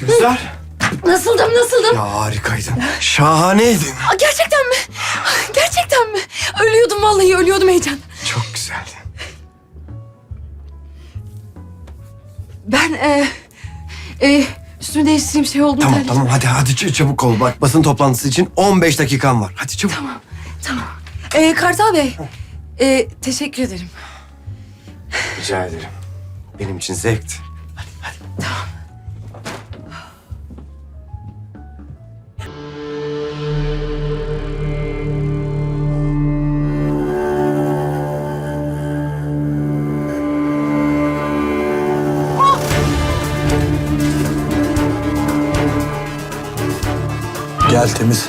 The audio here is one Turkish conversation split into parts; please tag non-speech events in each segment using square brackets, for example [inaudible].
Gülizar. Nasıldım nasıldım? Ya harikaydın. Şahaneydin. Aa, gerçekten mi? Gerçekten mi? Ölüyordum vallahi ölüyordum heyecan. Çok güzeldin. Ben e, e, üstümü değiştireyim şey oldu? Tamam tamam hadi hadi ç- çabuk ol. Bak basın toplantısı için 15 dakikan var. Hadi çabuk. Tamam tamam. E, Kartal Bey e, teşekkür ederim. Rica ederim. Benim için zevkti. Gel temiz.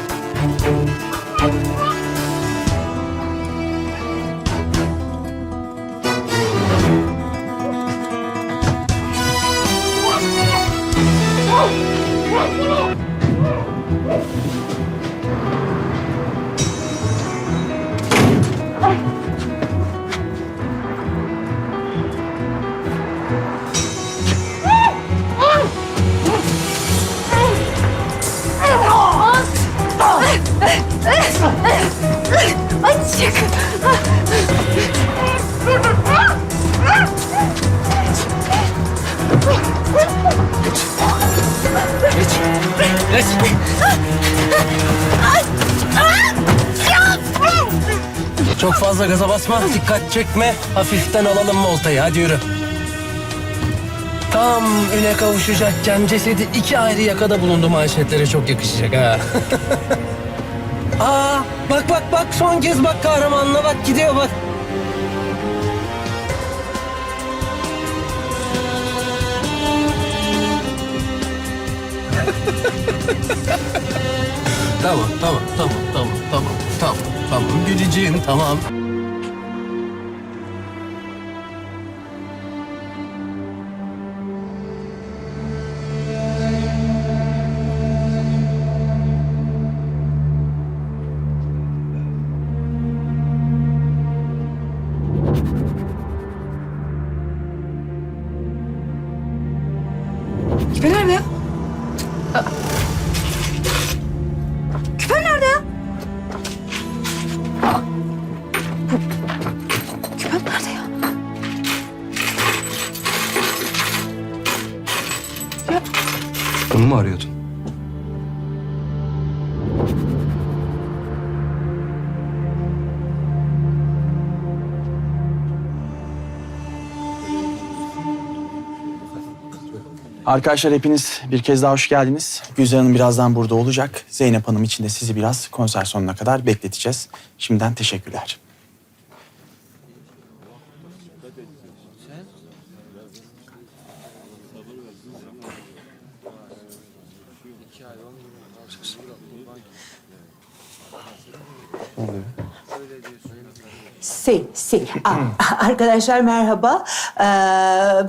Çok fazla gaza basma, dikkat çekme. Hafiften alalım voltayı, hadi yürü. Tam üne kavuşacakken cesedi iki ayrı yakada bulundu manşetlere çok yakışacak ha. [laughs] Aa, bak bak bak son kez bak kahramanına bak gidiyor bak. [laughs] tamam, tamam, tamam, tamam, tamam, tamam, tamam. Güleceğim, tamam. Küpe nerede? Aa. Arkadaşlar hepiniz bir kez daha hoş geldiniz. Gülzar Hanım birazdan burada olacak. Zeynep Hanım için de sizi biraz konser sonuna kadar bekleteceğiz. Şimdiden teşekkürler. Sil, sil. Ah, [laughs] Arkadaşlar merhaba. Ee,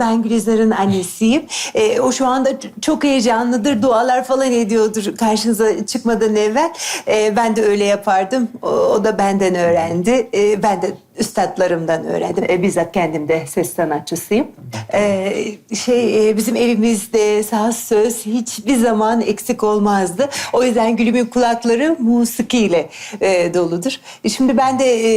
ben Gülizar'ın annesiyim. Ee, o şu anda çok heyecanlıdır. Dualar falan ediyordur karşınıza çıkmadan evvel. Ee, ben de öyle yapardım. O, o da benden öğrendi. Ee, ben de üstadlarımdan öğrendim. Ee, bizzat kendim de ses sanatçısıyım. Ee, şey e, bizim evimizde saz söz hiçbir zaman eksik olmazdı. O yüzden Gülüm'ün kulakları musikiyle e, doludur. E, Şimdi ben de e,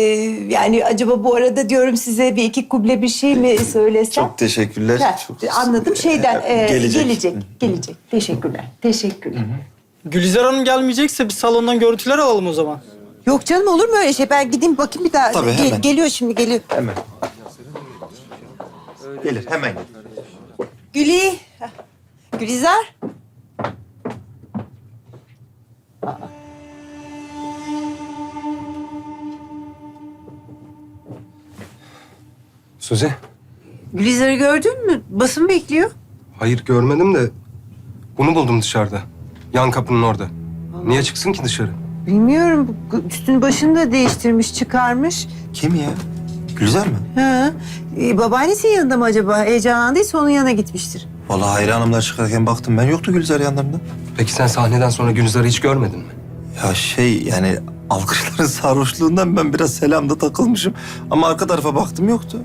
yani acaba bu arada diyorum size bir iki kuble bir şey mi söylesem? Çok teşekkürler. Ha, Çok- anladım şeyden e, Gelecek. gelecek. Gelecek. Teşekkürler. Teşekkürler. Gülizar Hanım gelmeyecekse bir salondan görüntüler alalım o zaman. Yok canım olur mu öyle şey? Ben gideyim bakayım bir daha. Tabii, Ge- hemen. geliyor şimdi geliyor. Hemen. Gelir hemen gelir. Güli. Gülizar. Suzi. Gülizar'ı gördün mü? Basın bekliyor. Hayır görmedim de bunu buldum dışarıda. Yan kapının orada. Niye çıksın ki dışarı? Bilmiyorum. Üstünü başını da değiştirmiş, çıkarmış. Kim ya? Gülizar mı? Ha. Ee, babaannesinin yanında mı acaba? Heyecanlandıysa onun yanına gitmiştir. Vallahi Hayri Hanımlar çıkarken baktım ben yoktu Gülizar yanlarında. Peki sen sahneden sonra Gülizar'ı hiç görmedin mi? Ya şey yani Alkışların [laughs] sarhoşluğundan ben biraz selamda takılmışım. Ama arka tarafa baktım yoktu.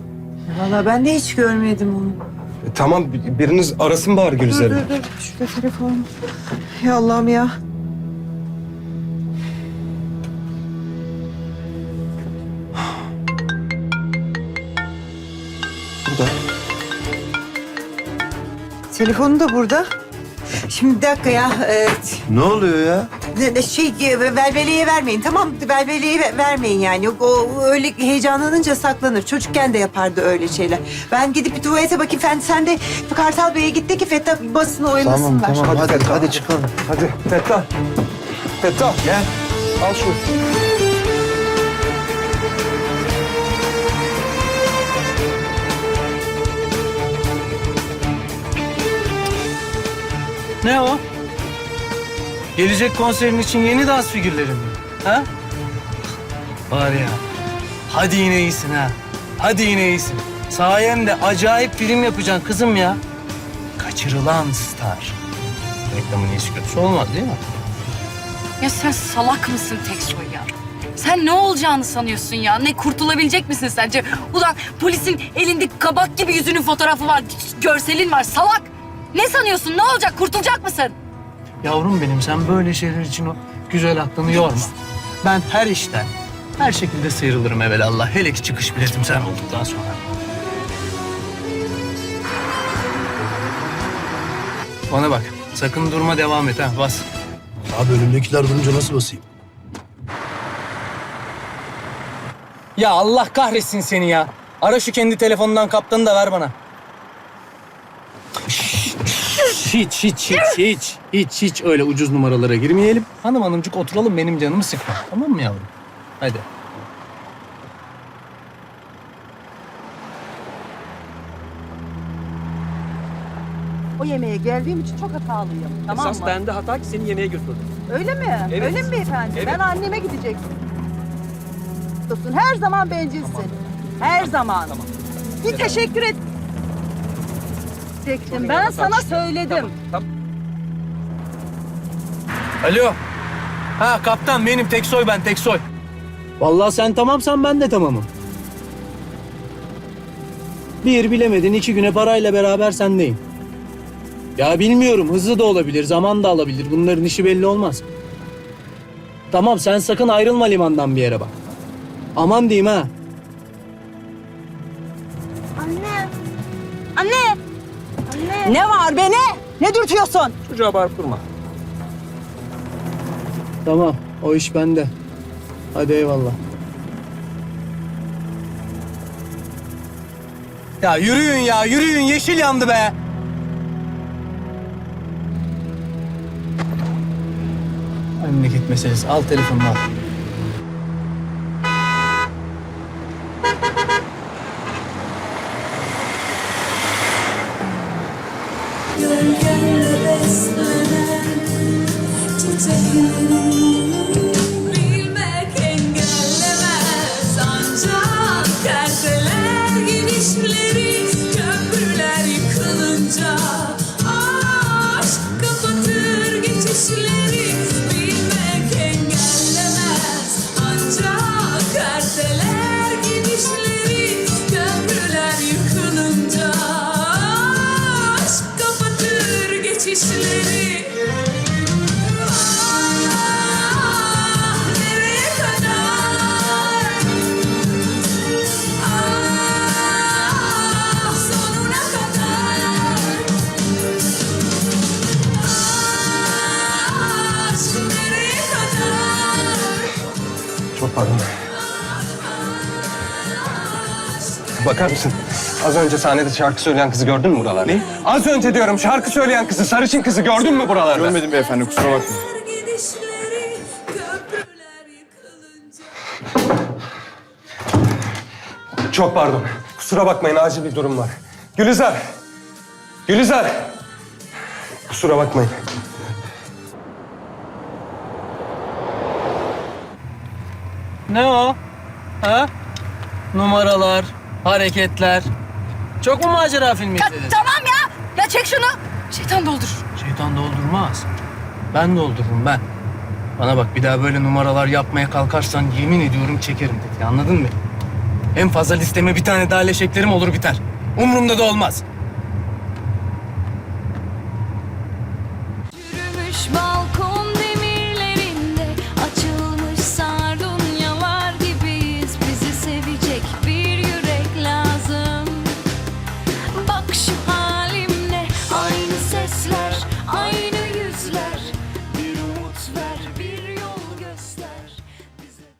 Vallahi ben de hiç görmedim onu. E, tamam bi- biriniz arasın bari Gülizar'ı. Dur dur şurada telefon. Ya Allah'ım ya. Burada. Telefonu da burada. Şimdi bir dakika ya. e, Ne oluyor ya? Ne- ne Şey e, velveleye vermeyin tamam velveleye ve- vermeyin yani. Yok o öyle heyecanlanınca saklanır. Çocukken de yapardı öyle şeyler. Ben gidip bir tuvalete bakayım. Sen, sen de Kartal Bey'e git de ki Fettah basını oylasınlar. Tamam tamam hadi, Hadi, hadi, çıkalım. Hadi Fettah. Fettah gel. Al şunu. Ne o? Gelecek konserin için yeni dans figürleri mi? Ha? Var ya. Hadi yine iyisin ha. Hadi yine iyisin. Sayemde acayip film yapacaksın kızım ya. Kaçırılan star. Reklamın iyisi kötüsü olmaz değil mi? Ya sen salak mısın Teksoy ya? Sen ne olacağını sanıyorsun ya? Ne kurtulabilecek misin sence? Ulan polisin elinde kabak gibi yüzünün fotoğrafı var, görselin var. Salak! Ne sanıyorsun? Ne olacak? Kurtulacak mısın? Yavrum benim sen böyle şeyler için o güzel aklını yorma. Ben her işten, her şekilde sıyrılırım evelallah. Hele ki çıkış biletim sen olduktan sonra. Bana bak, sakın durma devam et ha, bas. Abi önümdekiler durunca nasıl basayım? Ya Allah kahretsin seni ya. Ara şu kendi telefonundan kaptanı da ver bana. Hiç, hiç, hiç, hiç, hiç, hiç öyle ucuz numaralara girmeyelim. Hanım hanımcık oturalım benim canımı sıkma. Tamam mı yavrum? Hadi. O yemeğe geldiğim için çok hatalıyım. Tamam mı? bende hata ki seni yemeğe götürdüm. Öyle mi? Evet. Öyle mi beyefendi? Evet. Ben anneme gideceksin. Dostum her zaman bencilsin. Her zaman. Bir teşekkür et. Diyecektim. Ben sana söyledim. Alo. Ha kaptan benim Teksoy ben Teksoy. Vallahi sen tamamsan ben de tamamım. Bir bilemedin iki güne parayla beraber sendeyim. Ya bilmiyorum hızlı da olabilir zaman da alabilir bunların işi belli olmaz. Tamam sen sakın ayrılma limandan bir yere bak. Aman diyeyim ha. Ne var be ne? Ne dürtüyorsun? Çocuğa bağırıp durma. Tamam o iş bende. Hadi eyvallah. Ya yürüyün ya yürüyün yeşil yandı be. Memleket meselesi al telefonunu al. Kadar? Çok pardon. Bakar mısın? Az önce sahnede şarkı söyleyen kızı gördün mü buralarda? Ne? Az önce diyorum şarkı söyleyen kızı, sarışın kızı gördün mü buralarda? Görmedim beyefendi kusura bakmayın. Gidişleri, köprüler yıkılınca Çok pardon. Kusura bakmayın acil bir durum var. Gülizar! Gülizar! Kusura bakmayın. Ne o? Ha? Numaralar, hareketler. Çok mu macera filmi Ya, izledin? tamam ya! Ya çek şunu! Şeytan doldur. Şeytan doldurmaz. Ben doldururum ben. Bana bak bir daha böyle numaralar yapmaya kalkarsan yemin ediyorum çekerim dedi. Anladın mı? En fazla listeme bir tane daha leşeklerim olur biter. Umurumda da olmaz. Yürümüş balkon